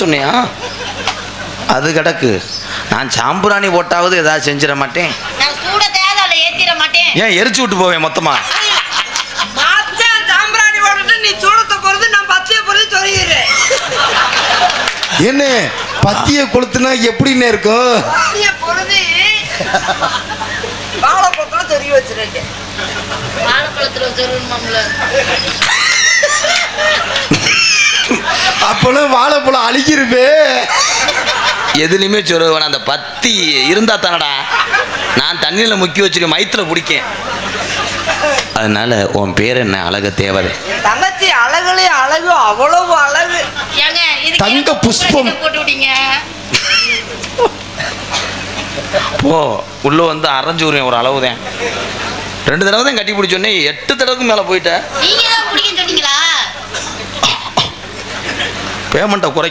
சொன்னியா? அது கிடக்கு நான் சாம்பிராணி போட்டாவது ஏதாவது செஞ்சிட மாட்டேன். நான் சூட தேவையில்ல ஏத்திட மாட்டேன். ஏன் எரிச்சு விட்டு போவேன் மொத்தமா? என்ன? பத்திய கொளுத்துனா எப்படின்னு இருக்கும் வாழைப்பழத்துல சொருகி வச்சிருக்கேன். வாழைப்பழத்துல அப்பெல்லாம் வாழைப்பழம் அழிக்கிருப்பே எதுலையுமே சொல்லுவேன் அந்த பத்தி இருந்தா தானடா. நான் தண்ணியில் முக்கி வச்சுட்டு மைத்துல பிடிக்கேன். அதனால உன் பேர் என்ன? அழக தேவதை. தங்கச்சி அழகுலே அழகு அவ்வளவு அழகு. தங்க புஷ்பம். பூ உள்ள வந்து அரைஞ்சூரியன் ஒரு அளவு தான் ரெண்டு தடவை தான் கட்டி பிடிச்சோன்னே எட்டு தடவைக்கு மேலே போயிட்டேன் பேமெண்ட்டை குறை